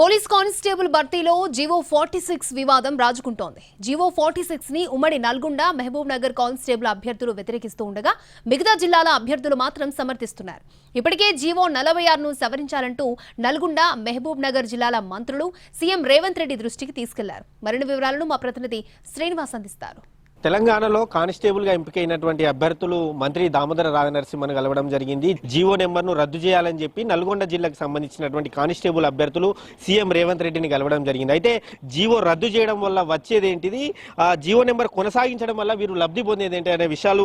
Police constable భర్తీలో GO forty six వివాదం రాజుకుంటోంది. జీవో ఫార్టీ సిక్స్ని ఉమ్మడి నల్గొండ మహబూబ్ నగర్ కానిస్టేబుల్ అభ్యర్థులు వ్యతిరేకిస్తూ ఉండగా మిగతా జిల్లాల అభ్యర్థులు మాత్రం సమర్థిస్తున్నారు. ఇప్పటికే జీవో నలభై ఆరును సవరించాలంటూ నల్గొండ మహబూబ్ నగర్ జిల్లాల మంత్రులు సీఎం రేవంత్ రెడ్డి దృష్టికి తీసుకెళ్ళారు. మరిన్ని వివరాలను మా ప్రతినిధి శ్రీనివాస్ అందిస్తారు. తెలంగాణలో కానిస్టేబుల్గా ఎంపికైనటువంటి అభ్యర్థులు మంత్రి దామోదర రాజనరసింహను కలవడం జరిగింది. జీవో నెంబర్ను రద్దు చేయాలని చెప్పి నల్గొండ జిల్లాకు సంబంధించినటువంటి కానిస్టేబుల్ అభ్యర్థులు సీఎం రేవంత్ రెడ్డిని కలవడం జరిగింది. అయితే జీవో రద్దు చేయడం వల్ల వచ్చేది ఏంటిది? ఆ జీవో నెంబర్ కొనసాగించడం వల్ల వీరు లబ్ధి పొందేది ఏంటి అనే విషయాలు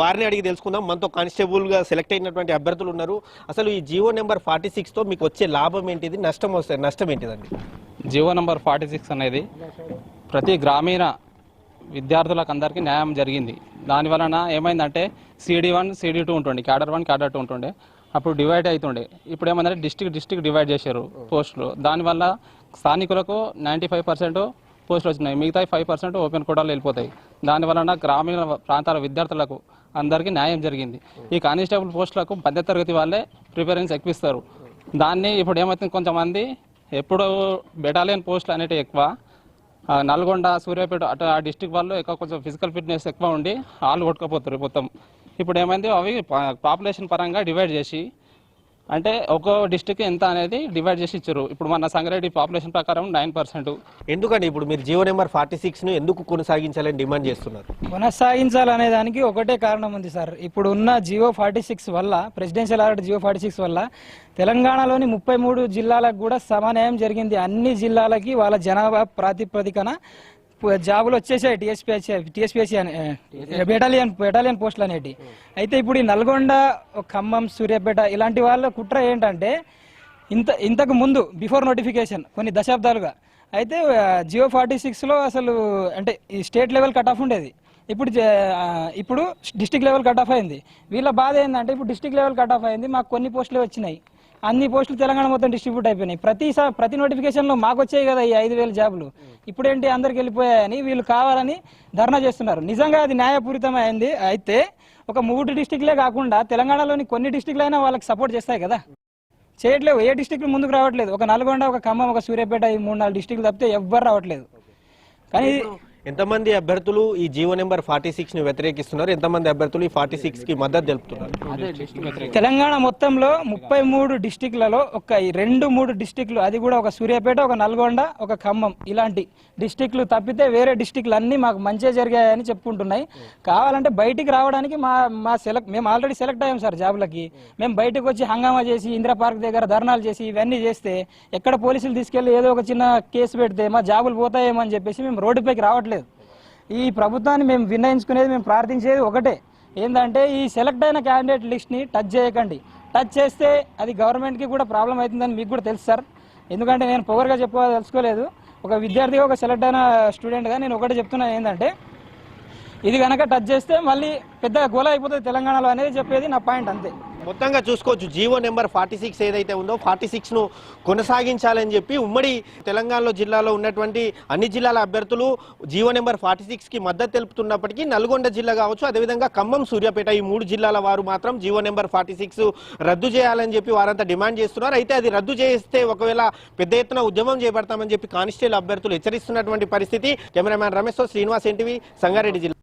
వారిని అడిగి తెలుసుకుందాం. మనతో కానిస్టేబుల్గా సెలెక్ట్ అయినటువంటి అభ్యర్థులు ఉన్నారు. అసలు ఈ జీవో నెంబర్ ఫార్టీ సిక్స్తో మీకు వచ్చే లాభం ఏంటిది? నష్టం వస్తుంది నష్టం ఏంటిదండి? జియో నెంబర్ ఫార్టీ సిక్స్ అనేది ప్రతి గ్రామీణ విద్యార్థులకు అందరికీ న్యాయం జరిగింది. దాని వలన ఏమైందంటే సిడి వన్ సిడి టూ ఉంటుండే క్యాడర్ వన్ క్యాడర్ టూ ఉంటుండే. అప్పుడు డివైడ్ అవుతుండే ఇప్పుడు ఏమైందంటే డిస్టిక్ డిస్టిక్ డివైడ్ చేశారు పోస్టులు. దానివల్ల స్థానికులకు నైంటీ ఫైవ్ పర్సెంట్ పోస్టులు వచ్చినాయి. మిగతా ఫైవ్ పర్సెంట్ ఓపెన్ కోటాలు వెళ్ళిపోతాయి. దాని వలన గ్రామీణ ప్రాంతాల విద్యార్థులకు అందరికీ న్యాయం జరిగింది. ఈ కానిస్టేబుల్ పోస్టులకు మధ్య తరగతి వాళ్ళే ప్రిఫరెన్స్ ఎక్కువిస్తారు. దాన్ని ఇప్పుడు ఏమవుతుంది కొంతమంది ఎప్పుడు బెటాలియన్ పోస్టులు అనేటివి ఎక్కువ నల్గొండ సూర్యాపేట అటు ఆ డిస్టిక్ వాళ్ళు ఎక్కువ కొంచెం ఫిజికల్ ఫిట్నెస్ ఎక్కువ ఉండి వాళ్ళు కొట్టుకపోతారు మొత్తం. ఇప్పుడు ఏమైంది అవి పాపులేషన్ పరంగా డివైడ్ చేసి అంటే ఒక్కో డిస్టిక్ ఎంత అనేది డివైడ్ చేసి ఇచ్చారు. ఇప్పుడు మన సంగారెడ్డి పాపులేషన్ ప్రకారం నైన్ పర్సెంట్ ఎందుకండి ఇప్పుడు మీరు జీవో నెంబర్ ఫార్టీ సిక్స్ను ఎందుకు కొనసాగించాలని డిమాండ్ చేస్తున్నారు? కొనసాగించాలనే దానికి ఒకటే కారణం ఉంది సార్. ఇప్పుడు ఉన్న జియో ఫార్టీ సిక్స్ వల్ల presidential order GO forty six వల్ల తెలంగాణలోని ముప్పై మూడు జిల్లాలకు కూడా సమన్వయం జరిగింది. అన్ని జిల్లాలకి వాళ్ళ జనాభా ప్రాతిపదికన జాబులు వచ్చేసాయి టీఎస్పీఎస్సీ టీఎస్పీఎస్సీ అనే బెటాలియన్ బెటాలియన్ పోస్టులు అనేటి. అయితే ఇప్పుడు ఈ నల్గొండ ఖమ్మం సూర్యాపేట ఇలాంటి వాళ్ళ కుట్ర ఏంటంటే ఇంత ఇంతకు ముందు బిఫోర్ నోటిఫికేషన్ కొన్ని దశాబ్దాలుగా. అయితే జియో ఫార్టీ సిక్స్లో అసలు అంటే ఈ స్టేట్ లెవెల్ కట్ ఆఫ్ ఉండేది. ఇప్పుడు ఇప్పుడు డిస్టిక్ లెవెల్ కట్ ఆఫ్ అయింది. వీళ్ళ బాధ ఏంటంటే ఇప్పుడు డిస్టిక్ లెవెల్ కట్ ఆఫ్ అయింది మాకు కొన్ని పోస్టులే వచ్చినాయి. అన్ని పోస్టులు తెలంగాణ మొత్తం డిస్ట్రిబ్యూట్ అయిపోయినాయి. ప్రతి సా- ప్రతి నోటిఫికేషన్లో మాకు వచ్చాయి కదా ఈ ఐదు వేల జాబులు. ఇప్పుడేంటి అందరికి వెళ్ళిపోయాయని వీళ్ళు కావాలని ధర్నా చేస్తున్నారు. నిజంగా అది న్యాయపూరితమైంది అయితే ఒక మూడు డిస్టిక్లే కాకుండా తెలంగాణలోని కొన్ని డిస్టిక్లు అయినా వాళ్ళకి సపోర్ట్ చేస్తాయి కదా. చేయట్లేవు. ఏ డిస్టిక్ ముందుకు రావట్లేదు. ఒక నల్గొండ ఒక ఖమ్మం ఒక సూర్యాపేట ఈ మూడు నాలుగు డిస్టిక్లు తప్పితే ఎవ్వరు రావట్లేదు. కానీ ఎంతమంది అభ్యర్థులు ఈ జీవో నెంబర్ ఫార్టీ సిక్స్ని వ్యతిరేకిస్తున్నారు? ఎంతమంది అభ్యర్థులు ఈ ఫార్టీ సిక్స్కి మద్దతు తెలుపుతున్నారు? తెలంగాణ మొత్తంలో ముప్పై మూడు డిస్టిక్లలో ఒక రెండు మూడు డిస్టిక్లు అది కూడా ఒక సూర్యాపేట ఒక నల్గొండ ఒక ఖమ్మం ఇలాంటి డిస్టిక్లు తప్పితే వేరే డిస్టిక్లు అన్నీ మాకు మంచిగా జరిగాయని చెప్పుకుంటున్నాయి. కావాలంటే బయటికి రావడానికి మా మా సెలెక్ట్ మేము ఆల్రెడీ సెలెక్ట్ అయ్యాం సార్ జాబులకి. మేము బయటకు వచ్చి హంగామా చేసి ఇందిరా పార్క్ దగ్గర ధర్నాలు చేసి ఇవన్నీ చేస్తే ఎక్కడ పోలీసులు తీసుకెళ్ళి ఏదో ఒక చిన్న కేసు పెడితే మా జాబులు పోతాయేమో అని చెప్పేసి మేము రోడ్డుపైకి రావట్లేదు. ఈ ప్రభుత్వాన్ని మేము విన్నయించుకునేది మేము ప్రార్థించేది ఒకటే. ఏంటంటే ఈ సెలెక్ట్ అయిన క్యాండిడేట్ లిస్ట్ని టచ్ చేయకండి. టచ్ చేస్తే అది గవర్నమెంట్కి కూడా ప్రాబ్లం అవుతుందని మీకు కూడా తెలుసు సార్. ఎందుకంటే నేను పవర్గా చెప్ప తెలుసుకోలేదు. ఒక విద్యార్థిగా ఒక సెలెక్ట్ అయిన స్టూడెంట్గా నేను ఒకటే చెప్తున్నాను ఏంటంటే ఇది కనుక టచ్ చేస్తే మళ్ళీ పెద్ద గోల అయిపోతుంది తెలంగాణలో అనేది చెప్పేది నా పాయింట్ అంతే. మొత్తంగా చూసుకోవచ్చు. జీవో నెంబర్ ఫార్టీ సిక్స్ ఏదైతే ఉందో ఫార్టీ సిక్స్ను కొనసాగించాలని చెప్పి ఉమ్మడి తెలంగాణలో జిల్లాలో ఉన్నటువంటి అన్ని జిల్లాల అభ్యర్థులు జీవో నెంబర్ ఫార్టీ సిక్స్కి మద్దతు తెలుపుతున్నప్పటికీ నల్గొండ జిల్లా కావచ్చు అదేవిధంగా ఖమ్మం సూర్యాపేట ఈ మూడు జిల్లాల వారు మాత్రం జీవో నెంబర్ ఫార్టీ సిక్స్ రద్దు చేయాలని చెప్పి వారంతా డిమాండ్ చేస్తున్నారు. అయితే అది రద్దు చేస్తే ఒకవేళ పెద్ద ఎత్తున ఉద్యమం చేపడతామని చెప్పి కానిస్టేబుల్ అభ్యర్థులు హెచ్చరిస్తున్నటువంటి పరిస్థితి. కెమెరామ్యాన్ రమేష్ శ్రీనివాస్ ఎన్టీవీ సంగారెడ్డి జిల్లా.